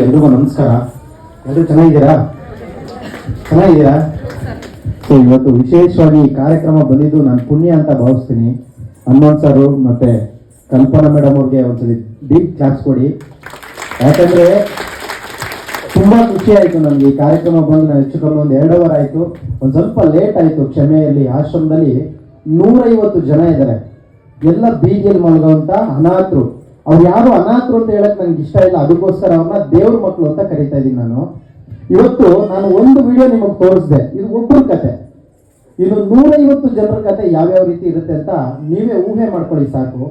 ಎಲ್ರಿಗೂ ನಮಸ್ಕಾರ. ಎಲ್ಲರೂ ಚೆನ್ನಾಗಿದ್ದೀರಾ? ಚೆನ್ನಾಗಿದ್ದೀರಾ? ಸೊ, ಇವತ್ತು ವಿಶೇಷವಾಗಿ ಈ ಕಾರ್ಯಕ್ರಮ ಬಂದಿದ್ದು ನಾನು ಪುಣ್ಯ ಅಂತ ಭಾವಿಸ್ತೀನಿ. ಹನುಮಂತ್ ಸರು ಮತ್ತೆ ಕಲ್ಪನಾ ಮೇಡಮ್ ಅವ್ರಿಗೆ ಒಂದ್ಸಲಿ ಡೀಪ್ ಕ್ಲಾಸ್ ಕೊಡಿ. ಯಾಕಂದ್ರೆ ತುಂಬಾ ಖುಷಿ ಆಯ್ತು ನನಗೆ ಈ ಕಾರ್ಯಕ್ರಮ ಬಂದು ನಾನು ಹೆಚ್ಚು ಕಮ್ಮಿ ಒಂದು ಎರಡು ಅವರ್ ಆಯ್ತು. ಒಂದು ಸ್ವಲ್ಪ ಲೇಟ್ ಆಯ್ತು ಕ್ಷಮೆಯಲ್ಲಿ. ಆಶ್ರಮದಲ್ಲಿ ನೂರೈವತ್ತು ಜನ ಇದ್ದಾರೆ. ಎಲ್ಲ ಬೀದಿಯಲ್ಲಿ ಮಲಗುವಂತ ಅನಾಥರು. ಅವ್ರು ಯಾರು ಅನಾಥರು ಅಂತ ಹೇಳಕ್ ನನ್ಗೆ ಇಷ್ಟ ಇಲ್ಲ, ಅದಕ್ಕೋಸ್ಕರ ಅವ್ರನ್ನ ದೇವ್ರ ಮಕ್ಕಳು ಅಂತ ಕರಿತಾ ಇದ್ದೀನಿ ನಾನು. ಇವತ್ತು ನಾನು ಒಂದು ವಿಡಿಯೋ ನಿಮಗೆ ತೋರಿಸಿದೆ. ಇದು ಒಬ್ಬರ ಕತೆ. ಇದು ನೂರೈವತ್ತು ಜನರ ಕತೆ ಯಾವ್ಯಾವ ರೀತಿ ಇರುತ್ತೆ ಅಂತ ನೀವೇ ಊಹೆ ಮಾಡ್ಕೊಳ್ಳಿ ಸಾಕು.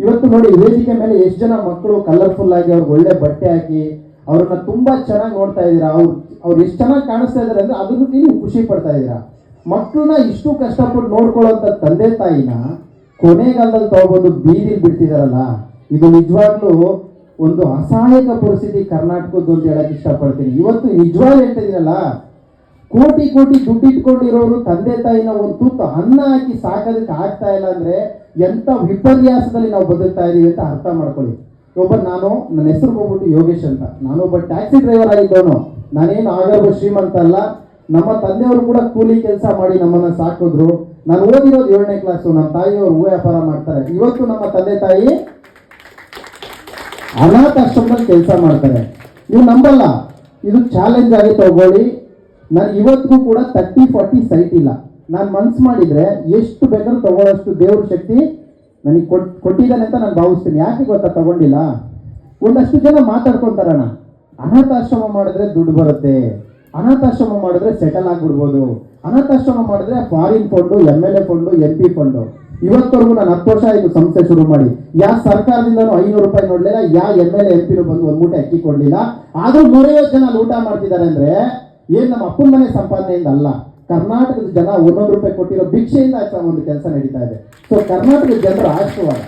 ಇವತ್ತು ನೋಡಿ, ವೇದಿಕೆ ಮೇಲೆ ಎಷ್ಟು ಜನ ಮಕ್ಕಳು ಕಲರ್ಫುಲ್ ಆಗಿ ಅವ್ರಿಗೆ ಒಳ್ಳೆ ಬಟ್ಟೆ ಹಾಕಿ ಅವ್ರನ್ನ ತುಂಬಾ ಚೆನ್ನಾಗಿ ನೋಡ್ತಾ ಇದ್ದೀರಾ? ಅವ್ರು ಅವ್ರು ಎಷ್ಟು ಚೆನ್ನಾಗಿ ಕಾಣಿಸ್ತಾ ಇದಾರೆ ಅಂದ್ರೆ ಅದನ್ನು ನೀವು ಖುಷಿ ಪಡ್ತಾ ಇದ್ದೀರಾ? ಮಕ್ಕಳನ್ನ ಇಷ್ಟು ಕಷ್ಟಪಟ್ಟು ನೋಡ್ಕೊಳ್ಳೋಂಥ ತಂದೆ ತಾಯಿನ ಕೊನೆಗಾಲದಲ್ಲಿ ತಗೋಬೋದು, ಬೀದಿಲಿ ಬಿಡ್ತಿದಾರಲ್ಲ. ಇದು ನಿಜವಾಗ್ಲೂ ಒಂದು ಅಸಹಾಯಕ ಪರಿಸ್ಥಿತಿ ಕರ್ನಾಟಕದ್ದು ಅಂತ ಹೇಳಕ್ ಇಷ್ಟಪಡ್ತೀನಿ. ಇವತ್ತು ನಿಜವಾಗ್ಲೂ ಹೇಳ್ತಿದ್ದೀನಲ್ಲ ಕೋಟಿ ಕೋಟಿ ದುಡ್ಡು ಇಟ್ಕೊಂಡಿರೋರು ತಂದೆ ತಾಯಿನ ಒಂದು ತುತ್ತು ಅನ್ನ ಹಾಕಿ ಸಾಕೋದಕ್ಕೆ ಆಗ್ತಾ ಇಲ್ಲ ಅಂದ್ರೆ ಎಂತ ವಿಪರ್ಯಾಸದಲ್ಲಿ ನಾವು ಬದುಕ್ತಾ ಇದೀವಿ ಅಂತ ಅರ್ಥ ಮಾಡ್ಕೊಳ್ಳಿ. ಒಬ್ಬ ನಾನು ನನ್ನ ಹೆಸರು ಹೋಗ್ಬಿಟ್ಟು ಯೋಗೇಶ್ ಅಂತ. ನಾನು ಒಬ್ಬ ಟ್ಯಾಕ್ಸಿ ಡ್ರೈವರ್ ಆಗಿದ್ದವನು. ನಾನೇನು ಆಗರ್ಭ ಶ್ರೀಮಂತ ಅಲ್ಲ. ನಮ್ಮ ತಂದೆಯವರು ಕೂಡ ಕೂಲಿ ಕೆಲಸ ಮಾಡಿ ನಮ್ಮನ್ನ ಸಾಕಿದ್ರು. ನಾನು ಓದಿರೋದು ಏಳನೇ ಕ್ಲಾಸು ನಮ್ಮ ತಾಯಿಯವರು ಹೂ ವ್ಯಾಪಾರ ಮಾಡ್ತಾರೆ. ಇವತ್ತು ನಮ್ಮ ತಂದೆ ತಾಯಿ ಅನಾಥಾಶ್ರಮದಲ್ಲಿ ಕೆಲಸ ಮಾಡ್ತಾರೆ. ನೀವು ನಂಬಲ್ಲ. ಇದು ಚಾಲೆಂಜ್ ಆಗಿ ತಗೊಳ್ಳಿ. ನಾನು ಇವತ್ತಿಗೂ ಕೂಡ ತರ್ಟಿ ಫಾರ್ಟಿ ಸೈಟ್ ಇಲ್ಲ. ನಾನು ಮನ್ಸು ಮಾಡಿದ್ರೆ ಎಷ್ಟು ಬೇಕಾದ್ರೂ ತಗೊಳ್ಳೋಷ್ಟು ದೇವ್ರ ಶಕ್ತಿ ನನಗೆ ಕೊಟ್, ಕೊಟ್ಟಿದ್ದಾನೆ ಅಂತ ನಾನು ಭಾವಿಸ್ತೀನಿ. ಯಾಕೆ ಗೊತ್ತಾ? ತಗೊಂಡಿಲ್ಲ. ಒಂದಷ್ಟು ಜನ ಮಾತಾಡ್ಕೊಂತಾರಣ ಅನಾಥಾಶ್ರಮ ಮಾಡಿದ್ರೆ ದುಡ್ಡು ಬರುತ್ತೆ. ಅನಾಥಾಶ್ರಮ ಮಾಡಿದ್ರೆ ಸೆಟಲ್ ಆಗ್ಬಿಡ್ಬೋದು. ಅನಾಥಾಶ್ರಮ ಮಾಡಿದ್ರೆ foreign fund M L A fund M P fund ಇವತ್ತವರೆಗೂ ನಾನು ಹತ್ತು ವರ್ಷ ಆಯಿತು ಸಂಸ್ಥೆ ಶುರು ಮಾಡಿ. ಯಾ ಸರ್ಕಾರದಿಂದನೂ ಐನೂರು ರೂಪಾಯಿ ನೋಡ್ಲಿಲ್ಲ, ಯಾ ಎಂ ಎಲ್ ಎಂ ಪಿನೂ ಬಂದು ಒಂದು ಮೂಟೆ ಅಕ್ಕಿ ಕೊಡ್ಲಿಲ್ಲ. ಆದ್ರೂ ನೂರೈವತ್ತು ಜನ ಊಟ ಮಾಡ್ತಿದ್ದಾರೆ ಅಂದ್ರೆ ಏನ್ ನಮ್ಮ ಅಪ್ಪನ ಮನೆ ಸಂಪಾದನೆಯಿಂದ ಅಲ್ಲ. ಕರ್ನಾಟಕದ ಜನ ಒಂದೊಂದು ರೂಪಾಯಿ ಕೊಟ್ಟಿರೋ ಭಿಕ್ಷೆಯಿಂದ ಒಂದು ಕೆಲಸ ನಡೀತಾ ಇದೆ. ಸೊ ಕರ್ನಾಟಕದ ಜನರ ಆಶೀರ್ವಾದ.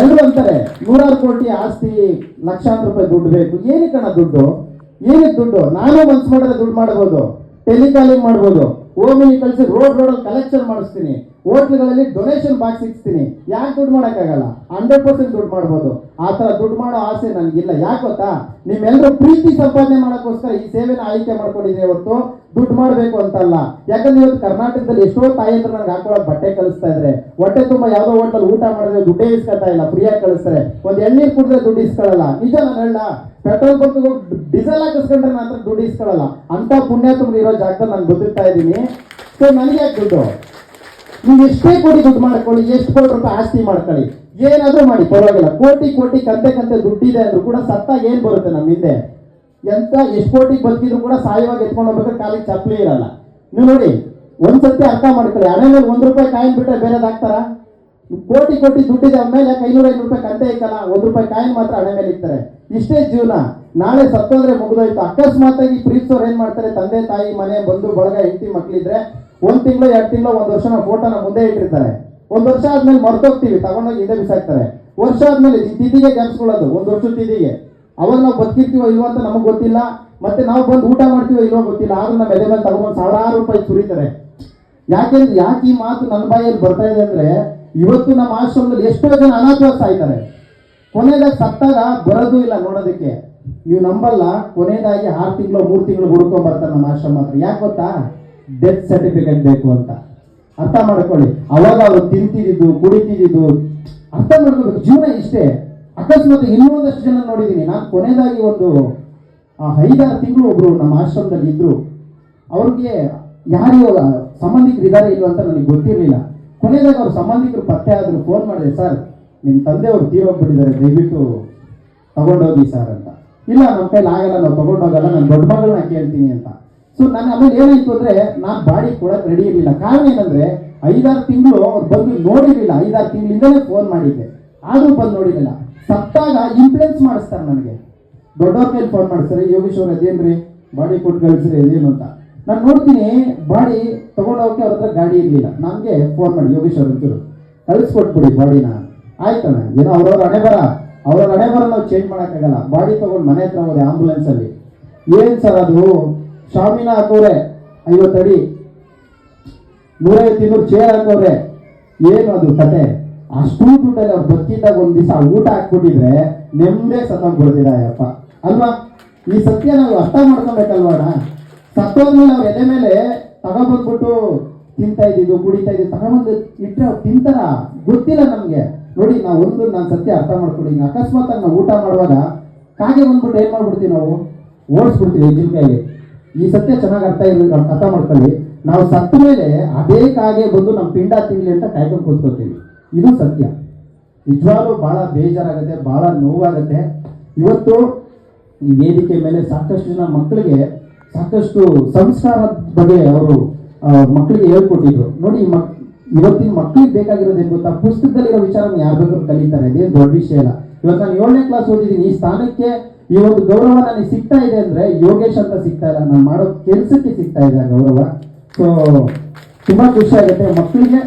ಎಲ್ಲರೂ ಅಂತಾರೆ, ನೂರಾರು ಕೋಟಿ ಆಸ್ತಿ, ಲಕ್ಷಾಂತರ ರೂಪಾಯಿ ದುಡ್ಡು ಬೇಕು. ಕಣ ದುಡ್ಡು? ಏನಕ್ಕೆ ದುಡ್ಡು? ನಾನು ಮನ್ಸು ಮಾಡಿದ್ರೆ ದುಡ್ಡು ಮಾಡ್ಬೋದು. ಟೆಲಿಕಾಲಿಂಗ್ ಮಾಡ್ಬೋದು. ಓಮಿನಿ ಕಳಿಸಿ ರೋಡ್ ರೋಡಲ್ಲಿ ಕಲೆಕ್ಷನ್ ಮಾಡಿಸ್ತೀನಿ. ಹೋಟ್ಲ್ಗಳಲ್ಲಿ ಡೊನೇಷನ್ ಬಾಕ್ಸ್ ಇಕ್ಸ್ತೀನಿ ಯಾಕೆ ದುಡ್ಡು ಮಾಡೋಕ್ಕಾಗಲ್ಲ? ಹಂಡ್ರೆಡ್ ಪರ್ಸೆಂಟ್ ದುಡ್ಡು ಮಾಡ್ಬೋದು. ಆ ಥರ ದುಡ್ಡು ಮಾಡೋ ಆಸೆ ನನಗಿಲ್ಲ. ಯಾಕೆ ಗೊತ್ತಾ? ನಿಮ್ಮೆಲ್ಲರೂ ಪ್ರೀತಿ ಸಂಪಾದನೆ ಮಾಡೋಕ್ಕೋಸ್ಕರ ಈ ಸೇವೆನ ಆಯ್ಕೆ ಮಾಡ್ಕೊಂಡಿದ್ದೀನಿ ಇವತ್ತು ದುಡ್ಡು ಮಾಡಬೇಕು ಅಂತಲ್ಲ. ಯಾಕಂದ್ರೆ ಇವತ್ತು ಕರ್ನಾಟಕದಲ್ಲಿ ಎಷ್ಟೋ ತಾಯಿಯಂದ್ರೆ ನನಗೆ ಹಾಕೊಳ್ಳೋಕೆ ಬಟ್ಟೆ ಕಳಿಸ್ತಾ ಇದ್ರೆ. ಹೊಟ್ಟೆ ತುಂಬ ಯಾವುದೋ ಹೋಟೆಲ್ ಊಟ ಮಾಡಿದ್ರೆ ದುಡ್ಡೇ ಇಸ್ಕೊತಾ ಇಲ್ಲ, ಫ್ರೀಯಾಗಿ ಕಳಿಸ್ತಾರೆ. ಒಂದು ಎಳ್ನೀರು ಕುಡಿದ್ರೆ ದುಡ್ಡು ಇಸ್ಕೊಳ್ಳಲ್ಲ ನಿಜ ನಾನು ಹೇಳ ಪೆಟ್ರೋಲ್ ಬಂಕ್ ಡೀಸೆಲ್ ಹಾಕಿಸ್ಕೊಂಡ್ರೆ ಮಾತ್ರ ದುಡ್ಡು ಇಸ್ಕೊಳ್ಳಲ್ಲ ಅಂತ ತುಂಬ ಇರೋ ಜಾಗದಲ್ಲಿ ನಾನು ಗೊತ್ತಿರ್ತಾ ಇದ್ದೀನಿ. ಸೊ ನನಗೆ ಯಾಕೆ ದುಡ್ಡು? ನೀವು ಎಷ್ಟೇ ಕೋಟಿ ದುಡ್ಡು ಮಾಡ್ಕೊಳ್ಳಿ, ಎಷ್ಟು ಕೋಟಿ ರೂಪಾಯಿ ಆಸ್ತಿ ಮಾಡ್ಕೊಳ್ಳಿ, ಏನಾದ್ರೂ ಮಾಡಿ, ಪರವಾಗಿಲ್ಲ. ಕೋಟಿ ಕೋಟಿ, ಕಂತೆ ಕಂತೆ ದುಡ್ಡಿದೆ ಅಂದ್ರೂ ಕೂಡ ಸತ್ತಾಗ ಏನ್ ಬರುತ್ತೆ ನಮ್ಮ ಹಿಂದೆ? ಎಂತ, ಎಷ್ಟು ಕೋಟಿ ಬದುಕಿದ್ರು ಕೂಡ ಸಾಯವಾಗಿ ಎತ್ಕೊಂಡು ಹೋಗ್ಬೇಕಾದ್ರೆ ಕಾಲಿಗೆ ಚಪ್ಪಲಿ ಇರಲ್ಲ. ನೀವು ನೋಡಿ ಒಂದ್ಸತಿ ಅರ್ಥ ಮಾಡ್ಕೊಳ್ಳಿ. ಹಣೆ ಮೇಲೆ ಒಂದ್ ರೂಪಾಯಿ ಕಾಯಿನ್ ಬಿಟ್ರೆ ಬೇರೆದ್ ಹಾಕ್ತಾರ? ಕೋಟಿ ಕೋಟಿ ದುಡ್ಡಿದೆ ಮೇಲೆ ಯಾಕೆ ಐನೂರ ಐನೂರು ರೂಪಾಯಿ ಕಂತೆ ಇಕ್ಕಲ್ಲ ಒಂದ್ ರೂಪಾಯಿ ಕಾಯಿನ್ ಮಾತ್ರ ಹಣೆ ಮೇಲೆ ಇರ್ತಾರೆ ಇಷ್ಟೇ ಜೀವನ. ನಾಳೆ ಸತ್ತೋದ್ರೆ ಮುಗಿದೋಯ್ತು. ಅಕಸ್ಮಾತ್ ಆಗಿ ಪ್ರೀತಿಸೋರು ಏನ್ ಮಾಡ್ತಾರೆ? ತಂದೆ, ತಾಯಿ, ಮನೆ, ಬಂಧು, ಬಳಗ, ಹೆಂಡತಿ ಮಕ್ಳಿದ್ರೆ ಒಂದ್ ತಿಂಗಳು, ಎರಡು ತಿಂಗಳು, ಒಂದ್ ವರ್ಷ ನಾವು ಫೋಟೋನ ಮುಂದೆ ಇಟ್ಟಿರ್ತಾರೆ. ಒಂದ್ ವರ್ಷ ಆದ್ಮೇಲೆ ಮರ್ತೋಗ್ತೀವಿ, ತಗೊಂಡೋಗಿ ಹಿಂದೆ ಬಿಸಾಕ್ತಾರೆ. ವರ್ಷ ಆದ್ಮೇಲೆ ಈ ತಿಥಿಗೆ ಜ್ಞಾಪಿಸ್ಕೊಳ್ಳೋದು ಒಂದ್ ವರ್ಷ ತಿಥಿಗೆ. ಅವಾಗ ನಾವು ಬದುಕಿರ್ತೀವೋ ಇಲ್ವೋ ಅಂತ ನಮಗೆ ಗೊತ್ತಿಲ್ಲ. ಮತ್ತೆ ನಾವು ಬಂದು ಊಟ ಮಾಡ್ತೀವೋ ಇಲ್ವೋ ಗೊತ್ತಿಲ್ಲ. ಆದ್ರೂ ನಮ್ಮ ಎದೆ ಮೇಲೆ ತಗೊಂಡು ಸಾವಿರಾರು ರೂಪಾಯಿ ಸುರಿತಾರೆ. ಯಾಕೆಂದ್ರೆ ಯಾಕೆ ಈ ಮಾತು ನನ್ನ ಬಾಯಲ್ಲಿ ಬರ್ತಾ ಇದೆ ಅಂದ್ರೆ, ಇವತ್ತು ನಮ್ಮ ಆಶ್ರಮದಲ್ಲಿ ಎಷ್ಟೋ ಜನ ಅನಾಥವಾಸ ಸಾಯ್ತಾರೆ ಕೊನೆದಾಗ ಸತ್ತಾಗ ಬರೋದು ಇಲ್ಲ ನೋಡೋದಕ್ಕೆ. ನೀವು ನಂಬಲ್ಲ, ಕೊನೆಯದಾಗಿ ಆರು ತಿಂಗಳು, ಮೂರು ತಿಂಗಳು ಹುಡ್ಕೊಂಡ್ ಬರ್ತಾರೆ ನಮ್ಮ ಆಶ್ರಮ ಹತ್ರ. ಯಾಕೆ ಗೊತ್ತಾ? ಡೆತ್ ಸರ್ಟಿಫಿಕೇಟ್ ಬೇಕು ಅಂತ. ಅರ್ಥ ಮಾಡ್ಕೊಳ್ಳಿ. ಅವಾಗ ಅವರು ತಿಂತಿದ್ದು ಕುಡಿತಿದ್ದು ಅರ್ಥ ಮಾಡ್ಕೋಬೇಕು ಜೀವನ ಇಷ್ಟೇ. ಅಕಸ್ಮಾತ್ ಇನ್ನೊಂದಷ್ಟು ಜನ ನೋಡಿದ್ದೀನಿ ನಾನು ಕೊನೆಯದಾಗಿ ಒಂದು ಐದಾರು ತಿಂಗಳು ಒಬ್ರು ನಮ್ಮ ಆಶ್ರಮದಲ್ಲಿ ಇದ್ರು. ಅವ್ರಿಗೆ ಯಾರು ಸಂಬಂಧಿಕರು ಇದ್ದಾರೆ ಇಲ್ಲ ಅಂತ ನನಗೆ ಗೊತ್ತಿರಲಿಲ್ಲ. ಕೊನೆಯದಾಗ ಅವ್ರ ಸಂಬಂಧಿಕರು ಪತ್ತೆ ಆದರೂ ಫೋನ್ ಮಾಡಿದೆ, ಸರ್ ನಿಮ್ಮ ತಂದೆಯವರು ತೀರೋಗ್ಬಿಟ್ಟಿದ್ದಾರೆ, ದಯವಿಟ್ಟು ತಗೊಂಡೋಗಿ ಸರ್ ಅಂತ. ಇಲ್ಲ ನಮ್ಮ ಕೈಲಿ ಆಗಲ್ಲ, ನಾವು ತಗೊಂಡೋಗಲ್ಲ, ನಾನು ದೊಡ್ಡ ಮಗಳನ್ನ ಕೇಳ್ತೀನಿ ಅಂತ. ಸೊ ನಾನು ಆಮೇಲೆ ಏನಾಯ್ತು ಅಂದ್ರೆ ನಾನು ಬಾಡಿ ಕೊಡಕ್ ರೆಡಿ ಇರಲಿಲ್ಲ. ಕಾರಣ ಏನಂದ್ರೆ, ಐದಾರು ತಿಂಗಳು ಅವ್ರು ಬಂದು ನೋಡಿರಲಿಲ್ಲ. ಐದಾರು ತಿಂಗಳಿಂದಲೇ ಫೋನ್ ಮಾಡಿದ್ದೆ. ಆದರೂ ಬಂದು ನೋಡಿರಲಿಲ್ಲ. ಸತ್ತಾಗ ಇನ್ಫ್ಲುಯೆನ್ಸ್ ಮಾಡಿಸ್ತಾರೆ ನನಗೆ. ದೊಡ್ಡವ್ರ ಮೇಲೆ ಫೋನ್ ಮಾಡಿಸ್ತಾರೆ ಯೋಗೇಶ್ವರ ಅದೇನ್ರಿ ಬಾಡಿ ಕೊಟ್ಟು ಕಳಿಸ್ರಿ, ಅದೇನು ಅಂತ. ನಾನು ನೋಡ್ತೀನಿ, ಬಾಡಿ ತಗೊಂಡೋಗಕ್ಕೆ ಅವ್ರ ಹತ್ರ ಗಾಡಿ ಇರಲಿಲ್ಲ. ನನಗೆ ಫೋನ್ ಮಾಡಿ ಯೋಗೇಶ್ವರ ಒಂಚೂರು ಕಳಿಸ್ಕೊಟ್ಬಿಡಿ ಬಾಡಿನ. ಆಯ್ತಣ್ಣ, ಏನೋ ಅವ್ರವ್ರ ಹಣೆ ಬರ. ಅವ್ರವ್ರ ಹಣೆ ಬರ ನಾವು ಚೇಂಜ್ ಮಾಡೋಕ್ಕಾಗಲ್ಲ. ಬಾಡಿ ತಗೊಂಡು ಮನೆ ಹತ್ರ ಹೋದೆ ಆಂಬುಲೆನ್ಸಲ್ಲಿ ಏನ್ ಸರ್ ಅದು? ಶಾಮಿನ ಹಾಕೋರೆ ಐವತ್ತಡಿ ನೂರೈವತ್ತು ಇನ್ನೂರು ಚೇರ್ ಹಾಕೋರೆ ಏನು ಅದು ಕತೆ? ಅಷ್ಟು ದುಡ್ಡಲ್ಲಿ ಅವ್ರು ಬತ್ತಿದ್ದಾಗ ಒಂದು ದಿವಸ ಊಟ ಹಾಕ್ಬಿಟ್ಟಿದ್ರೆ ನೆಮ್ಮದೇ ಸತ್ತೋಗ್ಬಿಡ್ತೀರ ಯಪ್ಪ. ಅಲ್ವಾ? ಈ ಸತ್ಯ ನಾವು ಅರ್ಥ ಮಾಡ್ಕೊಬೇಕಲ್ವಾಣ ಸತ್ತೋದ್ಮೇಲೆ ಅವ್ರ ಎದೆ ಮೇಲೆ ತಗೊಬಂದ್ಬಿಟ್ಟು ತಿಂತಾ ಇದ್ದಿದ್ದು, ಕುಡಿತಾ ಇದ್ದು ತಗೊಂಡ್ಬಂದು ಇಟ್ಟರೆ ಅವ್ರು ತಿಂತಾರ? ಗೊತ್ತಿಲ್ಲ ನಮಗೆ. ನೋಡಿ, ನಾವು ಒಂದು ನಾನು ಸತ್ಯ ಅರ್ಥ ಮಾಡ್ಕೊಂಡಿದ್ದೀನಿ ಅಕಸ್ಮಾತ್ ನಾವು ಊಟ ಮಾಡುವಾಗ ಕಾಗೆ ಬಂದ್ಬಿಟ್ಟು ಏನ್ ಮಾಡ್ಬಿಡ್ತೀವಿ ನಾವು? ಓಡಿಸ್ಬಿಡ್ತೀವಿ ಹೆಜ್ಜಿನಕಾಯಿಗೆ ಈ ಸತ್ಯ ಚೆನ್ನಾಗಿ ಅರ್ಥ ಇರಲಿ ಅರ್ಥ ಮಾಡ್ಕೊಳ್ಳಿ. ನಾವು ಸತ್ತ ಮೇಲೆ ಅದೇ ಕಾಗೆ ಬಂದು ನಮ್ಮ ಪಿಂಡ ತಿನ್ಲಿ ಅಂತ ಕಾಯ್ಕೊಂಡು ಕೂತ್ಕೋತೀವಿ ಇದು ಸತ್ಯ. ನಿಜವಾಗ್ಲೂ ಬಹಳ ಬೇಜಾರಾಗುತ್ತೆ ಬಹಳ ನೋವಾಗುತ್ತೆ. ಇವತ್ತು ಈ ವೇದಿಕೆ ಮೇಲೆ ಸಾಕಷ್ಟು ಜನ ಮಕ್ಕಳಿಗೆ ಸಾಕಷ್ಟು ಸಂಸ್ಕಾರದ ಬಗ್ಗೆ ಅವರು ಮಕ್ಕಳಿಗೆ ಹೇಳ್ಕೊಟ್ಟಿದ್ರು. ನೋಡಿ ಮಕ್, ಇವತ್ತಿನ ಮಕ್ಕಳಿಗೆ ಬೇಕಾಗಿರೋದು ಏನು ಗೊತ್ತಾ? ಪುಸ್ತಕದಲ್ಲಿರೋ ವಿಚಾರನ ಯಾರು ಬೇಕಾದ್ರೂ ಕಲಿತಾರೆ. ಅದೇನು ದೊಡ್ಡ ವಿಷಯ ಇಲ್ಲ ಇವತ್ತು ನಾನು ಏಳನೇ ಕ್ಲಾಸ್ ಓದಿದ್ದೀನಿ. ಈ ಸ್ಥಾನಕ್ಕೆ ಈ ಒಂದು ಗೌರವ ನನಗೆ ಸಿಗ್ತಾ ಇದೆ ಅಂದ್ರೆ ಯೋಗೇಶ್ ಅಂತ ಸಿಗ್ತಾ ಇಲ್ಲ, ನಾನು ಮಾಡೋ ಕೆಲಸಕ್ಕೆ ಸಿಗ್ತಾ ಇದೆ ಗೌರವ. ಸೊ ತುಂಬಾ ಖುಷಿ ಆಗುತ್ತೆ. ಮಕ್ಕಳಿಗೆ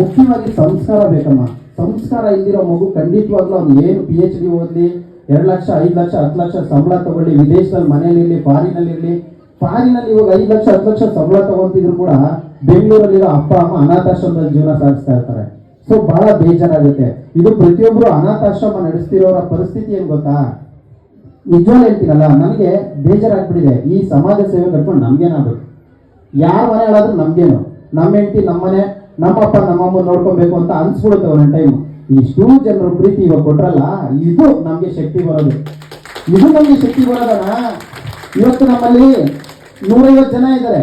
ಮುಖ್ಯವಾಗಿ ಸಂಸ್ಕಾರ ಬೇಕಮ್ಮ. ಸಂಸ್ಕಾರ ಇಲ್ದಿರೋ ಮಗು ಖಂಡಿತವಾಗ್ಲೂ ಅವ್ನು ಏನು ಪಿ ಎಚ್ ಡಿ ಓದಲಿ, ಎರಡು ಲಕ್ಷ, ಐದು ಲಕ್ಷ, ಹತ್ತು ಲಕ್ಷ ಸಂಬಳ ತಗೊಳ್ಳಿ, ವಿದೇಶದಲ್ಲಿ ಮನೇಲಿರಲಿ ಫಾರಿನಲ್ಲಿ ಇರ್ಲಿ ಫಾರಿನಲ್ಲಿ ಇವಾಗ ಐದು ಲಕ್ಷ, ಹತ್ತು ಲಕ್ಷ ಸಂಬಳ ತಗೊಂತಿದ್ರು ಕೂಡ ಬೆಂಗಳೂರಲ್ಲಿರೋ ಅಪ್ಪ, ಅಮ್ಮ ಅನಾಥಾಶ್ರಮದಲ್ಲಿ ಜೀವನ ಸಾಗಿಸ್ತಾ ಇರ್ತಾರೆ. ಸೊ ಬಹಳ ಬೇಜಾರಾಗುತ್ತೆ. ಇದು ಪ್ರತಿಯೊಬ್ಬರು ಅನಾಥಾಶ್ರಮ ನಡೆಸ್ತಿರೋರ ಪರಿಸ್ಥಿತಿ ಏನು ಗೊತ್ತಾ? ನಿಜವಾಗ್ಲೂ ಹೇಳ್ತೀನಲ್ಲ ನನಗೆ ಬೇಜಾರಾಗ್ಬಿಟ್ಟಿದೆ. ಈ ಸಮಾಜ ಸೇವೆ ಕಟ್ಕೊಂಡು ನಮ್ಗೇನಾಗಬೇಕು ಯಾರ ಮನೆ ಹೇಳಾದ್ರೂ ನಮ್ಗೇನು ನಮ್ಮ ಹೆಂಡತಿ ನಮ್ಮನೆ ನಮ್ಮಪ್ಪ ನಮ್ಮಮ್ಮ ನೋಡ್ಕೊಬೇಕು ಅಂತ ಅನ್ಸ್ಬಿಡುತ್ತೆ ಒಂದೊಂದು ಟೈಮ್ ಇಷ್ಟು ಜನರ ಪ್ರೀತಿ ಇವಾಗ ಕೊಟ್ರಲ್ಲ, ಇದು ನಮಗೆ ಶಕ್ತಿ ಬರೋದು. ಇದು ನಮಗೆ ಶಕ್ತಿ ಬರೋದಣ್ಣ ಇವತ್ತು ನಮ್ಮಲ್ಲಿ ನೂರೈವತ್ತು ಜನ ಇದ್ದಾರೆ.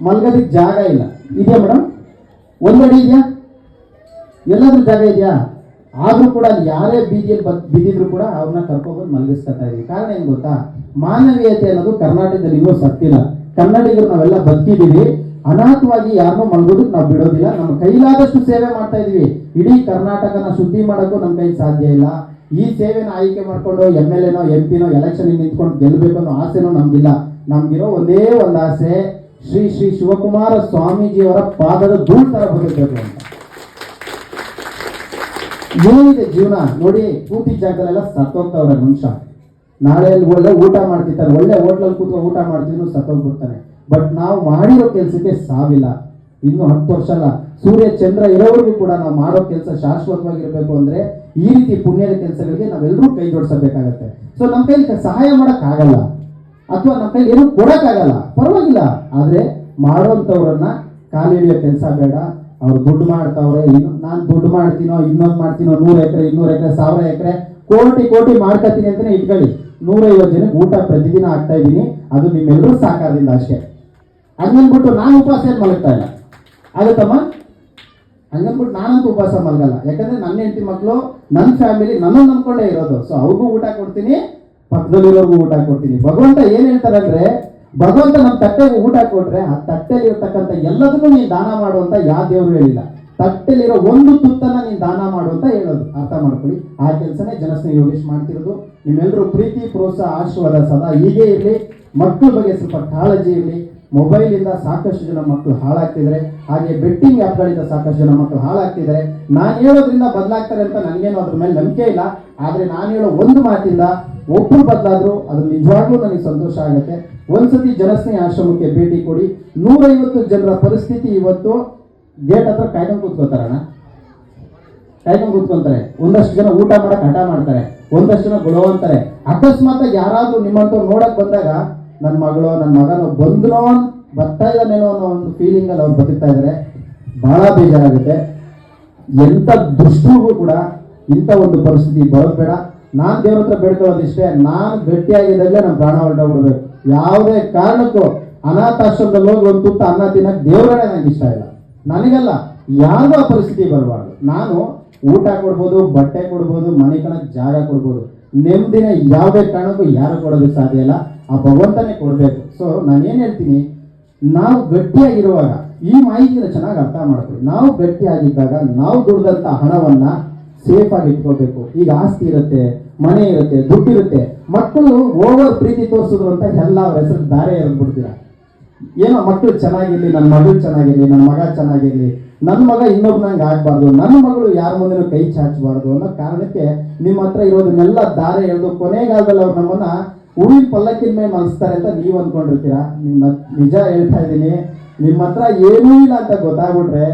ಮಲ್ಗೋದಕ್ಕೆ ಜಾಗ ಇಲ್ಲ. ಇದೆಯಾ ಮೇಡಮ್ ಒಂದಡಿ ಇದೆಯಾ? ಎಲ್ಲಾದ್ರೂ ಜಾಗ ಇದೆಯಾ? ಆದ್ರೂ ಕೂಡ ಅಲ್ಲಿ ಯಾರೇ ಬೀದಿಯಲ್ಲಿ ಬತ್ ಬಿದ್ದಿದ್ರು ಕೂಡ ಅವ್ರನ್ನ ಕರ್ಕೊಂಡ್ಬಂದು ಮಲಗಿಸ್ಕೊತಾ ಇದೀವಿ. ಕಾರಣ ಏನು ಗೊತ್ತಾ? ಮಾನವೀಯತೆ ಅನ್ನೋದು ಕರ್ನಾಟಕದಲ್ಲಿ ಇನ್ನೂ ಸತ್ತಿಲ್ಲ ಕನ್ನಡಿಗರು ನಾವೆಲ್ಲ ಬದುಕಿದೀವಿ ಅನಾಥವಾಗಿ ಯಾರನ್ನೂ ಮಲಗೋದಕ್ಕೆ ನಾವು ಬಿಡೋದಿಲ್ಲ. ನಮ್ಮ ಕೈಲಾದಷ್ಟು ಸೇವೆ ಮಾಡ್ತಾ ಇದೀವಿ ಇಡೀ ಕರ್ನಾಟಕನ ಶುದ್ಧಿ ಮಾಡೋಕ್ಕೂ ನಮ್ಮ ಕೈ ಸಾಧ್ಯ ಇಲ್ಲ. ಈ ಸೇವೆನ ಆಯ್ಕೆ ಮಾಡ್ಕೊಂಡು ಎಂ ಎಲ್ ಎನೋ, ಎಂ ಪಿನೋ ಎಲೆಕ್ಷನ್ ನಿಂತ್ಕೊಂಡು ಗೆಲ್ಲಬೇಕು ಅನ್ನೋ ಆಸೆನೂ ನಮ್ಗಿಲ್ಲ. ನಮ್ಗಿರೋ ಒಂದೇ ಒಂದು ಆಸೆ ಶ್ರೀ ಶ್ರೀ ಶಿವಕುಮಾರ ಸ್ವಾಮೀಜಿಯವರ ಪಾದದ ಧೂಳ್ ತರ ಬದುಕಬೇಕು ಅಂತ. ಏನಿದೆ ಜೀವನ? ನೋಡಿ ಕೂತಿ ಜಾಗದಲ್ಲೆಲ್ಲ ಸತ್ತೋಗ್ತಾವ್ರೆ ಮನುಷ್ಯ. ನಾಳೆ ಅಲ್ಲಿ ಒಳ್ಳೆ ಊಟ ಮಾಡ್ತಿರ್ತಾರೆ. ಒಳ್ಳೆ ಹೋಟ್ಲಲ್ಲಿ ಕೂತ್ಕೊಂಡು ಊಟ ಮಾಡ್ತಿದ್ರು ಸತ್ತೋಗ್ಬಿಡ್ತಾರೆ. ಬಟ್ ನಾವು ಮಾಡಿರೋ ಕೆಲಸಕ್ಕೆ ಸಾವಿಲ್ಲ. ಇನ್ನು ಹತ್ತು ವರ್ಷ ಅಲ್ಲ. ಸೂರ್ಯ, ಚಂದ್ರ ಇರೋವರೆಗೂ ಕೂಡ ನಾವು ಮಾಡೋ ಕೆಲಸ ಶಾಶ್ವತವಾಗಿರ್ಬೇಕು ಅಂದ್ರೆ ಈ ರೀತಿ ಪುಣ್ಯದ ಕೆಲಸಗಳಿಗೆ ನಾವೆಲ್ಲರೂ ಕೈ ಜೋಡಿಸಬೇಕಾಗತ್ತೆ. ಸೊ ನಮ್ಮ ಕೈಲಿ ಸಹಾಯ ಮಾಡಕ್ ಆಗಲ್ಲ ಅಥವಾ ನಮ್ಮ ಕೈಲಿ ಏನು ಕೊಡಕ್ಕಾಗಲ್ಲ. ಪರವಾಗಿಲ್ಲ. ಆದ್ರೆ ಮಾಡೋಂಥವ್ರನ್ನ ಕಾಲಿಡಿಯೋ ಕೆಲಸ ಬೇಡ. ಅವ್ರು ದುಡ್ಡು ಮಾಡ್ತಾವ್ರೆ, ಇನ್ನು, ನಾನು ದುಡ್ಡು ಮಾಡ್ತೀನೋ, ಇನ್ನೊಂದು ಮಾಡ್ತೀನೋ, ನೂರು ಎಕರೆ, ಇನ್ನೂರು ಎಕರೆ, ಸಾವಿರ ಎಕರೆ, ಕೋಟಿ ಕೋಟಿ ಮಾಡ್ಕೊತೀನಿ ಅಂತಲೇ ಇಟ್ಕೊಳ್ಳಿ. ನೂರೈವತ್ತು ಜನಕ್ಕೆ ಊಟ ಪ್ರತಿದಿನ ಆಗ್ತಾ ಇದ್ದೀನಿ, ಅದು ನಿಮ್ಮೆಲ್ಲರೂ ಸಾಕಾದಿಂದ ಅಷ್ಟೇ. ಹಂಗನ್ಬಿಟ್ಟು ನಾನು ಉಪವಾಸ ಏನ್ ಮಲಗ್ತಾ ಇಲ್ಲ? ಆಗುತ್ತಮ್ಮ? ಹಂಗನ್ಬಿಟ್ಟು ನಾನಂತೂ ಉಪವಾಸ ಮಲಗಲ್ಲ. ಯಾಕಂದ್ರೆ ನನ್ನ ಹೆಂಡತಿ ಮಕ್ಕಳು ನನ್ನ ಫ್ಯಾಮಿಲಿ ನನ್ನನ್ನು ನಂಬ್ಕೊಂಡೇ ಇರೋದು. ಸೊ ಅವ್ರಿಗೂ ಊಟ ಕೊಡ್ತೀನಿ, ಪಕ್ಕದಲ್ಲಿರೋರ್ಗೂ ಊಟ ಕೊಡ್ತೀನಿ. ಭಗವಂತ ಏನ್ ಹೇಳ್ತಾರೆ ಅಂದ್ರೆ ಭಗವಂತ ನಮ್ಮ ತಟ್ಟೆಗೆ ಊಟ ಕೊಟ್ರೆ ಆ ತಟ್ಟೆಲಿ ಇರ್ತಕ್ಕಂಥ ಎಲ್ಲದನ್ನೂ ನೀನು ದಾನ ಮಾಡುವಂತ ಯಾವ ದೇವರು ಹೇಳಿಲ್ಲ. ತಟ್ಟೆಲಿರೋ ಒಂದು ತುತ್ತನ್ನ ನೀನು ದಾನ ಮಾಡು ಅಂತ ಹೇಳೋದು. ಅರ್ಥ ಮಾಡ್ಕೊಳ್ಳಿ. ಆ ಕೆಲಸನೇ ಜನಸ್ನೇಹಿ ಯೋಗೇಶ್ ಮಾಡ್ತಿರೋದು. ನಿಮ್ಮೆಲ್ಲರೂ ಪ್ರೀತಿ, ಪ್ರೋತ್ಸಾಹ, ಆಶೀರ್ವಾದ ಸದಾ ಹೀಗೆ ಇರಲಿ. ಮಕ್ಕಳ ಬಗ್ಗೆ ಸ್ವಲ್ಪ ಕಾಳಜಿ ಇರಲಿ. ಮೊಬೈಲಿಂದ ಸಾಕಷ್ಟು ಜನ ಮಕ್ಕಳು ಹಾಳಾಗ್ತಿದ್ದಾರೆ ಹಾಗೆ ಬೆಟ್ಟಿಂಗ್ ಆ್ಯಪ್ಗಳಿಂದ ಸಾಕಷ್ಟು ಜನ ಮಕ್ಕಳು ಹಾಳಾಗ್ತಿದ್ದಾರೆ ನಾನು ಹೇಳೋದ್ರಿಂದ ಬದಲಾಗ್ತಾರೆ ಅಂತ ನನಗೇನು ಅದ್ರ ಮೇಲೆ ನಂಬಿಕೆ ಇಲ್ಲ. ಆದರೆ ನಾನು ಹೇಳೋ ಒಂದು ಮಾತಿಂದ ಒಬ್ಬರು ಬದಲಾದ್ರು ಅದು ನಿಜವಾಗ್ಲೂ ನನಗೆ ಸಂತೋಷ ಆಗುತ್ತೆ. ಒಂದ್ಸತಿ ಜನಸ್ನೇಹಿ ಆಶ್ರಮಕ್ಕೆ ಭೇಟಿ ಕೊಡಿ. ನೂರೈವತ್ತು ಜನರ ಪರಿಸ್ಥಿತಿ ಇವತ್ತು ಗೇಟ್ ಹತ್ರ ಕಾಯ್ಕೊಂಡು ಕೂತ್ಕೋತಾರಣ ಕಾಯ್ಕೊಂಡು ಕೂತ್ಕೊಂತಾರೆ ಒಂದಷ್ಟು ಜನ ಊಟ ಮಾಡಕ್ ಹಠ ಮಾಡ್ತಾರೆ. ಒಂದಷ್ಟು ಜನ ಗೊಳೋ ಅಂತಾರೆ. ಅಕಸ್ಮಾತ್ ಯಾರಾದ್ರೂ ನಿಮ್ಮಂತವ್ರು ನೋಡಕ್ ಬಂದಾಗ ನನ್ನ ಮಗಳು ನನ್ನ ಮಗನು ಅನ್- ಬರ್ತಾ ಇದ್ದಾನೇನೋ ಅನ್ನೋ ಒಂದು ಫೀಲಿಂಗ್ ಅಲ್ಲಿ ಅವ್ರು ಬದುಕ್ತಾ ಇದ್ದಾರೆ ಬಹಳ ಬೇಜಾರಾಗುತ್ತೆ. ಎಂತ ದೃಷ್ಟಿಗೂ ಕೂಡ ಇಂಥ ಒಂದು ಪರಿಸ್ಥಿತಿ ಬರೋದು ಬೇಡ. ನಾನ್ ದೇವ್ರ ಹತ್ರ ಬೇಡ್ಕೊಳ್ಳೋದಿಷ್ಟೇ, ನಾನು ಗಟ್ಟಿಯಾಗಿದ್ದಲ್ಲೇ ನಮ್ಮ ಪ್ರಾಣ ಹೊರಟೋಗ್ಬಿಡ್ಬೇಕು. ಯಾವುದೇ ಕಾರಣಕ್ಕೂ ಅನಾಥಾಶ್ರಮದಲ್ಲಿ ಹೋಗಿ ಒಂದು ತುತ್ತ ಅನ್ನ ತಿನ್ನಕ್ ದೇವರೇ ನನಗೆ ಇಷ್ಟ ಇಲ್ಲ. ನನಗಲ್ಲ ಆ ಪರಿಸ್ಥಿತಿ ಬರಬಾರ್ದು. ನಾನು ಊಟ ಕೊಡ್ಬೋದು, ಬಟ್ಟೆ ಕೊಡ್ಬೋದು, ಮನೆ ಕಣಕ್ಕೆ ಜಾಗ ಕೊಡ್ಬೋದು. ನೆಮ್ಮದಿನ ಯಾವುದೇ ಕಾರಣಕ್ಕೂ ಯಾರು ಕೊಡೋದಕ್ಕೆ ಸಾಧ್ಯ ಇಲ್ಲ. ಆ ಭಗವಂತನೇ ಕೊಡಬೇಕು. ಸೊ ನಾನು ಏನು ಹೇಳ್ತೀನಿ, ನಾವು ಗಟ್ಟಿಯಾಗಿರುವಾಗ ಈ ಮಾಹಿತಿನ ಚೆನ್ನಾಗಿ ಅರ್ಥ ಮಾಡ್ಕೊಳ್ಳಿ. ನಾವು ಗಟ್ಟಿಯಾಗಿದ್ದಾಗ ನಾವು ದುಡ್ದಂಥ ಹಣವನ್ನ ಸೇಫ್ ಆಗಿ ಇಟ್ಕೋಬೇಕು. ಈಗ ಆಸ್ತಿ ಇರುತ್ತೆ, ಮನೆ ಇರುತ್ತೆ, ದುಡ್ಡು ಇರುತ್ತೆ. ಮಕ್ಕಳು ಓವರ್ ಪ್ರೀತಿ ತೋರಿಸಿದ್ರು ಅಂತ ಎಲ್ಲ ಅವ್ರ ಹೆಸರು ದಾರೆ ಎರೆದ್ಬಿಡ್ತೀರ ಏನೋ ಮಕ್ಕಳು ಚೆನ್ನಾಗಿರ್ಲಿ ನನ್ನ ಮಗಳು ಚೆನ್ನಾಗಿರ್ಲಿ ನನ್ನ ಮಗ ಚೆನ್ನಾಗಿರ್ಲಿ ನನ್ನ ಮಗ ಇನ್ನೊಬ್ನಂಗೆ ಆಗ್ಬಾರ್ದು ನನ್ನ ಮಗಳು ಯಾರ ಮುಂದೆ ಕೈ ಚಾಚಬಾರ್ದು ಅನ್ನೋ ಕಾರಣಕ್ಕೆ ನಿಮ್ಮ ಹತ್ರ ಇರೋದನ್ನೆಲ್ಲ ದಾರೆ ಎಳೆದು ಕೊನೆಗಾಲದಲ್ಲಿ ಅವ್ರು ನಮ್ಮನ್ನ ಹೂವಿನ ಪಲ್ಲಕ್ಕಿನ ಮೇಲೆ ಮಲಸ್ತಾರೆ ಅಂತ ನೀವು ಅನ್ಕೊಂಡಿರ್ತೀರಾ? ನಿಮ್ಮ ನಿಜ ಹೇಳ್ತಾ ಇದ್ದೀನಿ. ನಿಮ್ಮ ಹತ್ರ ಏನೂ ಇಲ್ಲ ಅಂತ ಗೊತ್ತಾಗ್ಬಿಟ್ರೆ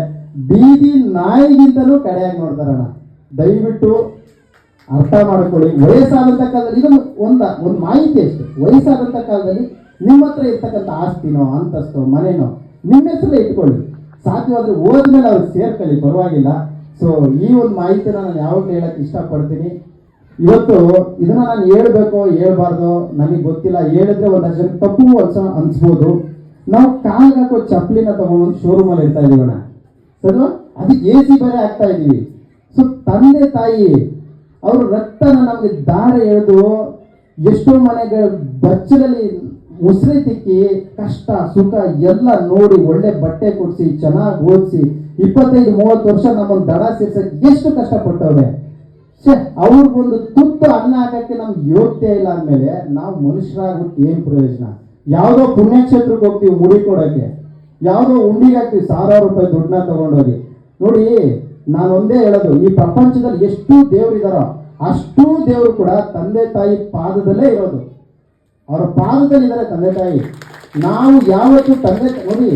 ಬೀದಿ ನಾಯಿಗಿಂತಲೂ ಕಡೆಯಾಗಿ ನೋಡ್ತಾರಣ್ಣ. ದಯವಿಟ್ಟು ಅರ್ಥ ಮಾಡಿಕೊಳ್ಳಿ. ವಯಸ್ಸಾದಂಥ ಕಾಲದಲ್ಲಿ ಇದನ್ನು ಒಂದ, ಒಂದು ಮಾಹಿತಿ ಅಷ್ಟೇ. ವಯಸ್ಸಾದಂಥ ಕಾಲದಲ್ಲಿ ನಿಮ್ಮ ಹತ್ರ ಇರ್ತಕ್ಕಂಥ ಆಸ್ತಿನೋ, ಅಂತಸ್ತೋ, ಮನೆನೋ, ನಿಮ್ಮ ಹೆಸರೇ ಇಟ್ಕೊಳ್ಳಿ. ಸಾಧ್ಯವಾದ್ರೆ ಹೋದ್ಮೇಲೆ ಅವ್ರು ಸೇರ್ಕೊಳ್ಳಿ, ಪರವಾಗಿಲ್ಲ. ಸೊ ಈ ಒಂದು ಮಾಹಿತಿನ ನಾನು ಯಾವಾಗಲೂ ಹೇಳಕ್ಕೆ ಇಷ್ಟಪಡ್ತೀನಿ. ಇವತ್ತು ಇದನ್ನ ನಾನು ಹೇಳ್ಬೇಕೋ, ಹೇಳ್ಬಾರ್ದು, ನನಗೆ ಗೊತ್ತಿಲ್ಲ. ಹೇಳಿದ್ರೆ ಒಂದು ಜನ ತಪ್ಪು ಅನ್ಸ ಅನ್ಸ್ಬೋದು. ನಾವು ಕಾಲ್ಗೆ ಹಾಕೋ ಚಪ್ಪಲಿನ ತಗೊಂಡು ಶೋರೂಮಲ್ಲಿ ಇರ್ತಾ ಇದೀವಣ್ಣ ಸರಿ ಅದಕ್ಕೆ ಎ ಸಿ ಬೇರೆ ಆಗ್ತಾ ಇದೀವಿ. ಸೊ ತಂದೆ ತಾಯಿ, ಅವ್ರ ರಕ್ತನ ನಮಗೆ ದಾರ ಎಳೆದು ಎಷ್ಟೋ ಮನೆಗಳ ಬಚ್ಚದಲ್ಲಿ ಉಸಿರಿ ತಿಕ್ಕಿ ಕಷ್ಟ, ಸುಖ ಎಲ್ಲ ನೋಡಿ ಒಳ್ಳೆ ಬಟ್ಟೆ ಕೊಡಿಸಿ, ಚೆನ್ನಾಗಿ ಓದಿಸಿ, ಇಪ್ಪತ್ತೈದು, ಮೂವತ್ತು ವರ್ಷ ನಮ್ಮನ್ನು ದಡ ಸೇರ್ಸಕ್ಕೆ ಎಷ್ಟು ಕಷ್ಟಪಟ್ಟವ್ರೆ ಛೆ, ಅವ್ರಿಗೊಂದು ತುತ್ತು ಅನ್ನ ಹಾಕಕ್ಕೆ ನಮ್ಗೆ ಯೋಗ್ಯತೆ ಇಲ್ಲ ಅಂದಮೇಲೆ ನಾವು ಮನುಷ್ಯರಾಗ್ಬಿಟ್ಟು ಏನು ಪ್ರಯೋಜನ? ಯಾವುದೋ ಪುಣ್ಯಕ್ಷೇತ್ರಕ್ಕೆ ಹೋಗ್ತೀವಿ ಮುಡಿ ಕೊಡೋಕ್ಕೆ. ಯಾವುದೋ ಉಂಡಿಗೆ ಹಾಕ್ತೀವಿ, ಸಾವಿರಾರು ರೂಪಾಯಿ ದುಡ್ಡನ್ನ ತಗೊಂಡೋಗಿ. ನೋಡಿ ನಾನು ಒಂದೇ ಹೇಳೋದು, ಈ ಪ್ರಪಂಚದಲ್ಲಿ ಎಷ್ಟು ದೇವರಿದಾರೋ ಅಷ್ಟೂ ದೇವರು ಕೂಡ ತಂದೆ ತಾಯಿ ಪಾದದಲ್ಲೇ ಇರೋದು. ಅವರ ಪಾದದಲ್ಲಿದ್ದಾರೆ ತಂದೆ ತಾಯಿ. ನಾವು ಯಾವತ್ತೂ ತಂದೆ ನೋಡಿ,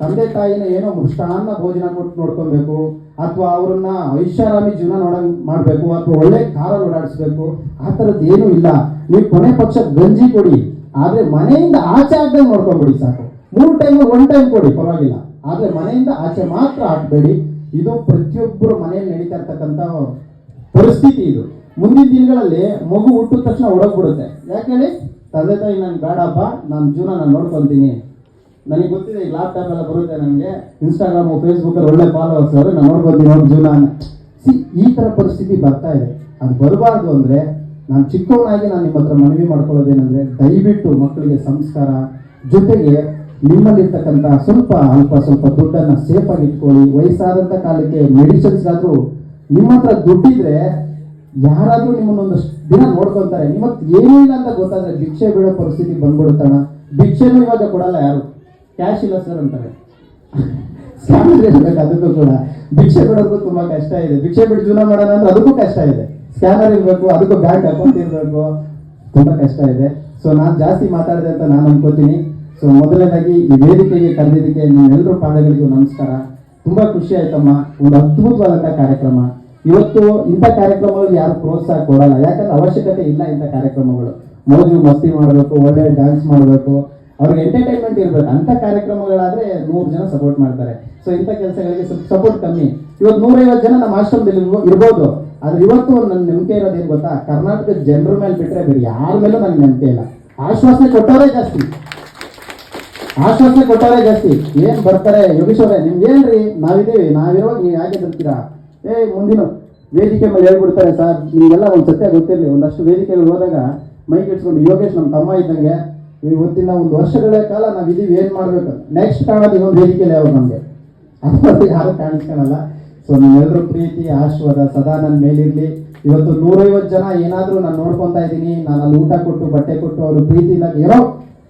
ತಂದೆ ತಾಯಿನ ಏನೋ ಮೃಷ್ಟಾನ್ನ ಭೋಜನ ಕೊಟ್ಟು ನೋಡ್ಕೊಬೇಕು, ಅಥವಾ ಅವ್ರನ್ನ ಐಷಾರಾಮಿ ಜೀವನ ನೋಡ, ಮಾಡಬೇಕು, ಅಥವಾ ಒಳ್ಳೆ ಕಾರ ಓಡಾಡಿಸ್ಬೇಕು, ಆ ಥರದ್ದು ಏನೂ ಇಲ್ಲ. ನೀವು ಕೊನೆ ಪಕ್ಷ ಗಂಜಿ ಕೊಡಿ, ಆದ್ರೆ ಮನೆಯಿಂದ ಆಚೆ ಆಗ್ದಂಗೆ ನೋಡ್ಕೊಂಬಿಡಿ ಸಾಕು. ಮೂರು ಟೈಮ್ ಒನ್ ಟೈಮ್ ಕೊಡಿ, ಪರವಾಗಿಲ್ಲ. ಆದ್ರೆ ಮನೆಯಿಂದ ಆಚೆ ಮಾತ್ರ ಹಾಕ್ಬೇಡಿ ಇದು ಪ್ರತಿಯೊಬ್ಬರು ಮನೆಯಲ್ಲಿ ನಡೀತಾ ಇರ್ತಕ್ಕಂಥ ಪರಿಸ್ಥಿತಿ ಇದು. ಮುಂದಿನ ದಿನಗಳಲ್ಲಿ ಮಗು ಹುಟ್ಟಿದ ತಕ್ಷಣ ಹೊಡೋಗ್ಬಿಡುತ್ತೆ ಯಾಕೆ ಹೇಳಿ? ತಂದೆ ತಾಯಿ ನಾನು ಬೇಡಪ್ಪ, ನಾನು ಜೀವನ ನಾನು ನೋಡ್ಕೊತೀನಿ. ನನಗೆ ಗೊತ್ತಿದೆ ಈಗ ಲ್ಯಾಪ್ಟಾಪ್ ಎಲ್ಲ ಬರುತ್ತೆ ನನಗೆ. ಇನ್ಸ್ಟಾಗ್ರಾಮು ಫೇಸ್ಬುಕ್ಕಲ್ಲಿ ಒಳ್ಳೆ ಫಾಲೋವರ್ಸ್ ಅವರು, ನಾನು ನೋಡ್ಕೊತೀನಿ ಅವ್ರ ಜೀವನ ಸಿ, ಈ ಥರ ಪರಿಸ್ಥಿತಿ ಬರ್ತಾ ಇದೆ. ಅದು ಬರಬಾರ್ದು ಅಂದರೆ ನಾನು ಚಿಕ್ಕವನಾಗಿ ನಾನು ನಿಮ್ಮ ಹತ್ರ ಮನವಿ ಮಾಡ್ಕೊಳ್ಳೋದೇನೆಂದರೆ ದಯವಿಟ್ಟು ಮಕ್ಕಳಿಗೆ ಸಂಸ್ಕಾರ, ಜೊತೆಗೆ ನಿಮ್ಮಲ್ಲಿರ್ತಕ್ಕಂಥ ಸ್ವಲ್ಪ ಅಲ್ಪ ಸ್ವಲ್ಪ ದುಡ್ಡನ್ನು ಸೇಫಾಗಿ ಇಟ್ಕೊಳ್ಳಿ. ವಯಸ್ಸಾದಂಥ ಕಾಲಕ್ಕೆ ಮೆಡಿಸಿನ್ಸ್ಗಾದರೂ ನಿಮ್ಮ ಹತ್ರ ದುಡ್ಡಿದ್ರೆ ಯಾರಾದ್ರೂ ನಿಮ್ಮನ್ನೊಂದು ದಿನ ನೋಡ್ಕೊತಾರೆ. ನಿಮ್ಮ ಹತ್ರ ಏನೂ ಇಲ್ಲ ಅಂತ ಗೊತ್ತಾದ್ರೆ ಭಿಕ್ಷೆ ಬೀಳೋ ಪರಿಸ್ಥಿತಿ ಬಂದ್ಬಿಡುತ್ತಣ ಭಿಕ್ಷೆನೂ ಇವಾಗ ಕೊಡಲ್ಲ ಯಾರು? ಕ್ಯಾಶ್ ಇಲ್ಲ ಸರ್ ಅಂತಾರೆ. ಸ್ಕ್ಯಾನರ್ ಇರ್ಬೇಕು, ಅದಕ್ಕೂ ಕೂಡ. ಭಿಕ್ಷೆ ಬಿಡೋಕ್ಕೂ ತುಂಬಾ ಕಷ್ಟ ಇದೆ. ಭಿಕ್ಷೆ ಬಿಟ್ಟು ಜೀವನ ಮಾಡೋಣ ಅಂದ್ರೆ ಅದಕ್ಕೂ ಕಷ್ಟ ಇದೆ. ಸ್ಕ್ಯಾನರ್ ಇರಬೇಕು, ಅದಕ್ಕೂ ಬ್ಯಾಂಕ್ ಅಕೌಂಟ್ ಇರಬೇಕು. ತುಂಬಾ ಕಷ್ಟ ಇದೆ. ಸೊ ನಾನು ಜಾಸ್ತಿ ಮಾತಾಡಿದೆ ಅಂತ ನಾನು ಅನ್ಕೋತೀನಿ. ಸೊ ಮೊದಲನೇದಾಗಿ ಈ ವೇದಿಕೆಗೆ ಕರೆದಿದ್ದಕ್ಕೆ ನಿಮ್ಮೆಲ್ಲರೂ ಪಾದಗಳಿಗೂ ನಮಸ್ಕಾರ. ತುಂಬಾ ಖುಷಿ ಆಯ್ತಮ್ಮ. ಒಂದು ಅದ್ಭುತವಾದಂಥ ಕಾರ್ಯಕ್ರಮ. ಇವತ್ತು ಇಂಥ ಕಾರ್ಯಕ್ರಮಗಳಿಗೆ ಯಾರು ಪ್ರೋತ್ಸಾಹ ಕೊಡಲ್ಲ. ಯಾಕಂದ್ರೆ ಅವಶ್ಯಕತೆ ಇಲ್ಲ ಇಂಥ ಕಾರ್ಯಕ್ರಮಗಳು. ಮೋಜು, ಮಸ್ತಿ ಮಾಡಬೇಕು, ಒಳ್ಳೆ ಡ್ಯಾನ್ಸ್ ಮಾಡಬೇಕು. ಅವ್ರಿಗೆ ಎಂಟರ್ಟೈನ್ಮೆಂಟ್ ಇರಬೇಕು. ಅಂತ ಕಾರ್ಯಕ್ರಮಗಳಾದ್ರೆ ನೂರು ಜನ ಸಪೋರ್ಟ್ ಮಾಡ್ತಾರೆ. ಸೊ ಇಂಥ ಕೆಲಸಗಳಿಗೆ ಸ್ವಲ್ಪ ಸಪೋರ್ಟ್ ಕಮ್ಮಿ. ಇವತ್ತು ನೂರೈವತ್ತು ಜನ ನಮ್ಮ ಆಶ್ರಮದಲ್ಲಿ ಇರ್ಬೋ- ಇರ್ಬೋದು. ಆದ್ರೆ ಇವತ್ತು ನನ್ನ ನಂಬಿಕೆ ಇರೋದೇನು ಗೊತ್ತಾ? ಕರ್ನಾಟಕದ ಜನರ ಮೇಲೆ ಬಿಟ್ರೆ ಬೇರೆ ಯಾರ ಮೇಲೂ ನನಗೆ ನಂಬಿಕೆ ಇಲ್ಲ. ಆಶ್ವಾಸನೆ ಕೊಟ್ಟವರೇ ಜಾಸ್ತಿ. ಆಶ್ವಾಸನೆ ಕೊಟ್ಟಾರೆ ಜಾಸ್ತಿ. ಏನ್ ಬರ್ತಾರೆ ಯೋಗೇಶ್ವರೇ ನಿಮ್ಗೆ ಏನ್ರಿ? ನಾವಿದ್ದೀವಿ ನಾವಿರುವಾಗ ನೀವು ಯಾಕೆ ಬರ್ತೀರಾ ಏ ಮುಂದಿನ ವೇದಿಕೆ ಮೇಲೆ ಹೇಳ್ಬಿಡ್ತಾರೆ ಸರ್. ನಿಮ್ಗೆಲ್ಲ ಒಂದು ಸತ್ಯ ಗೊತ್ತಿರಲಿ. ಒಂದಷ್ಟು ವೇದಿಕೆಗಳು ಹೋದಾಗ ಮೈಕ್ ಇಟ್ಕೊಂಡು ಯೋಗೇಶ್ ನಮ್ಮ ತಮ್ಮ ಇದ್ದಂಗೆ ಇವತ್ತಿನ ಒಂದು ವರ್ಷಗಳ ಕಾಲ ನಾವು ಇದೀವಿ ಏನ್ ಮಾಡ್ಬೇಕು? ನೆಕ್ಸ್ಟ್ ಕಾಣೋದು ಇನ್ನೊಂದು ವೇದಿಕೆಯಲ್ಲಿ ಅವ್ರು ನಮಗೆ. ಅದು ಯಾರು ಕಾಣಿಸ್ಕೊಳಲ್ಲ. ಸೊ ನಾವೆಲ್ಲರೂ ಪ್ರೀತಿ, ಆಶೀರ್ವಾದ ಸದಾ ನನ್ನ ಮೇಲಿರ್ಲಿ. ಇವತ್ತು ನೂರೈವತ್ತು ಜನ ಏನಾದರೂ ನಾನು ನೋಡ್ಕೊತಾ ಇದ್ದೀನಿ. ನಾನು ಅಲ್ಲಿ ಊಟ ಕೊಟ್ಟು, ಬಟ್ಟೆ ಕೊಟ್ಟು, ಅವರು ಪ್ರೀತಿ ಇಲ್ಲ ಏನೋ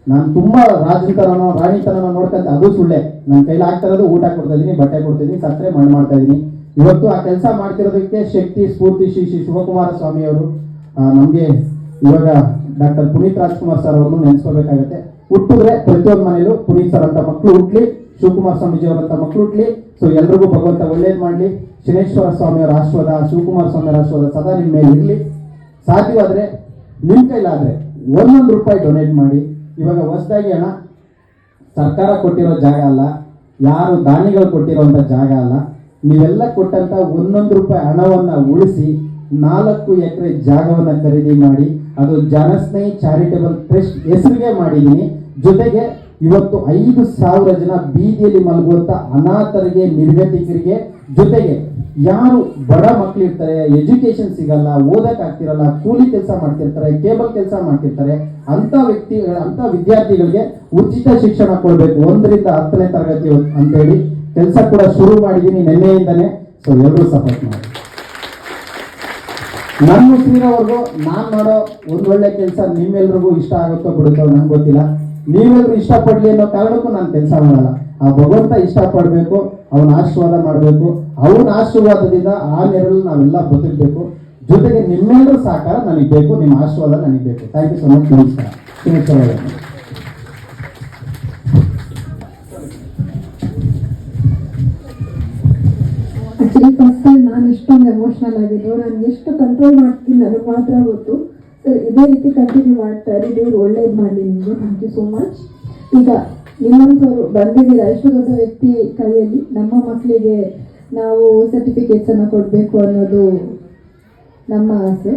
ನಾನು ತುಂಬಾ ರಾಜತನನೋ ರಾಣಿತನನೋ ನೋಡ್ಕಂತ ಅದು ಸುಳ್ಳೆ. ನನ್ನ ಕೈಲಿ ಆಗ್ತಾ ಇರೋದು ಊಟ ಕೊಡ್ತಾ ಇದೀನಿ, ಬಟ್ಟೆ ಕೊಡ್ತಾ ಇದೀನಿ, ಸತ್ರೆ ಮಣ್ಣು ಮಾಡ್ತಾ ಇದೀನಿ. ಇವತ್ತು ಆ ಕೆಲಸ ಮಾಡ್ತಿರೋದಕ್ಕೆ ಶಕ್ತಿ, ಸ್ಫೂರ್ತಿ ಶ್ರೀ ಶ್ರೀ ಶಿವಕುಮಾರ ಸ್ವಾಮಿ ಅವರು ನಮಗೆ ಇವಾಗ ಡಾಕ್ಟರ್ ಪುನೀತ್ ರಾಜ್ಕುಮಾರ್ ಸರ್ ಅವ್ರನ್ನು ನೆನೆಸ್ಕೋಬೇಕಾಗತ್ತೆ. ಹುಟ್ಟಿದ್ರೆ ಪ್ರತಿಯೊಂದು ಮನೇಲೂ ಪುನೀತ್ ಸರ್ ಅಂತ ಮಕ್ಕಳು ಹುಟ್ಲಿ, ಶಿವಕುಮಾರ್ ಸ್ವಾಮೀಜಿ ಅವರಂತ ಮಕ್ಕಳು ಹುಟ್ಲಿ. ಸೊ ಎಲ್ರಿಗೂ ಭಗವಂತ ಒಳ್ಳೇದ್ ಮಾಡ್ಲಿ. ಶನೇಶ್ವರ ಸ್ವಾಮಿಯವರ ಆಶ್ವಾದ ಶಿವಕುಮಾರ ಸ್ವಾಮಿಯವರ ಆಶ್ವಾದ ಸದಾ ನಿಮ್ಮ ಮೇಲೆ ಇರಲಿ ಸಾಧ್ಯವಾದರೆ ನಿಮ್ಮ ಕೈಲಾದ್ರೆ ಒಂದೊಂದು ರೂಪಾಯಿ ಡೊನೇಟ್ ಮಾಡಿ. ಇವಾಗ ಹೊಸದಾಗಿ ಅಣ್ಣ, ಸರ್ಕಾರ ಕೊಟ್ಟಿರೋ ಜಾಗ ಅಲ್ಲ, ಯಾರು ದಾನಿಗಳು ಕೊಟ್ಟಿರುವಂತ ಜಾಗ ಅಲ್ಲ, ನೀವೆಲ್ಲ ಕೊಟ್ಟಂತ ಒಂದೊಂದು ರೂಪಾಯಿ ಹಣವನ್ನ ಉಳಿಸಿ ನಾಲ್ಕು ಎಕರೆ ಜಾಗವನ್ನ ಖರೀದಿ ಮಾಡಿ, ಅದು ಜನಸ್ನೇಹಿ ಚಾರಿಟೇಬಲ್ ಟ್ರಸ್ಟ್ ಹೆಸರಿಗೆ ಮಾಡಿದ್ದೀನಿ. ಜೊತೆಗೆ ಇವತ್ತು ಐದು ಸಾವಿರ ಜನ ಬೀದಿಯಲ್ಲಿ ಮಲಗುವಂತ ಅನಾಥರಿಗೆ, ನಿರ್ಗತಿಕರಿಗೆ ಜೊತೆಗೆ ಯಾರು ಬಡ ಮಕ್ಕಳಿರ್ತಾರೆ ಎಜುಕೇಶನ್ ಸಿಗಲ್ಲ, ಓದಕ್ ಆಗ್ತಿರಲ್ಲ, ಕೂಲಿ ಕೆಲಸ ಮಾಡ್ತಿರ್ತಾರೆ ಕೇಬಲ್ ಕೆಲಸ ಮಾಡ್ತಿರ್ತಾರೆ ಅಂತ ವ್ಯಕ್ತಿ ಅಂತ ವಿದ್ಯಾರ್ಥಿಗಳಿಗೆ ಉಚಿತ ಶಿಕ್ಷಣ ಕೊಡಬೇಕು. ಒಂದರಿಂದ ಹತ್ತನೇ ತರಗತಿ ಅಂತೇಳಿ ಕೆಲಸ ಕೂಡ ಶುರು ಮಾಡಿದ್ದೀನಿ ನಿನ್ನೆಯಿಂದನೇ ಸೊ ಎಲ್ಲರೂ ಸಪೋರ್ಟ್ ಮಾಡಿ. ನನ್ನ ಉಸಿರಿನವರೆಗೂ ನಾನು ಮಾಡೋ ಒಂದ್ ಒಳ್ಳೆ ಕೆಲಸ ನಿಮ್ಮೆಲ್ರಿಗೂ ಇಷ್ಟ ಆಗುತ್ತೋ ಬಿಡುತ್ತೋ ನಂಗೆ ಗೊತ್ತಿಲ್ಲ. ನೀವೆಲ್ಲರೂ ಇಷ್ಟಪಡ್ಲಿ ಅನ್ನೋ ಕಾರಣಕ್ಕೂ ನಾನು ಕೆಲಸ ಮಾಡಲ್ಲ. ಆ ಭಗವಂತ ಇಷ್ಟಪಡಬೇಕು, ಅವನ ಆಶೀರ್ವಾದ ಮಾಡಬೇಕು. ಅವನ ಆಶೀರ್ವಾದದಿಂದ ಆ ನೆರಳು ನಾವೆಲ್ಲ ಬದುಕಬೇಕು. ಜೊತೆಗೆ ನಿಮ್ಮೆಲ್ಲರೂ ಸಹಕಾರ ನನಗೆ ಬೇಕು, ನಿಮ್ಮ ಆಶೀರ್ವಾದ ನನಗೆ ಬೇಕು. ಥ್ಯಾಂಕ್ ಯು ಸೊ ಮಚ್ ನಮಸ್ಕಾರ. ನಾನು ಎಷ್ಟೊಂದು ಎಮೋಷನಲ್ ಆಗಿದ್ದು, ನಾನು ಎಷ್ಟು ಕಂಟ್ರೋಲ್ ಮಾಡ್ತೀನಿ ನನಗೆ ಮಾತ್ರ ಗೊತ್ತು. ಸರ್ ಇದೇ ರೀತಿ ಕಂಟಿನ್ಯೂ ಮಾಡ್ತಾ ಇರಿ. ದೇವ್ರು ಒಳ್ಳೇದು ಮಾಡಿ ನಿಮಗೆ. ಥ್ಯಾಂಕ್ ಯು ಸೋ ಮಚ್ ಈಗ ನಿಮ್ಮಂಥವ್ರು ಬಂದಿದ್ದೀರಾ? ಎಷ್ಟು ದೊಡ್ಡ ವ್ಯಕ್ತಿ ಕೈಯಲ್ಲಿ. ನಮ್ಮ ಮಕ್ಕಳಿಗೆ ನಾವು ಸರ್ಟಿಫಿಕೇಟ್ಸನ್ನು ಕೊಡಬೇಕು ಅನ್ನೋದು ನಮ್ಮ ಆಸೆ.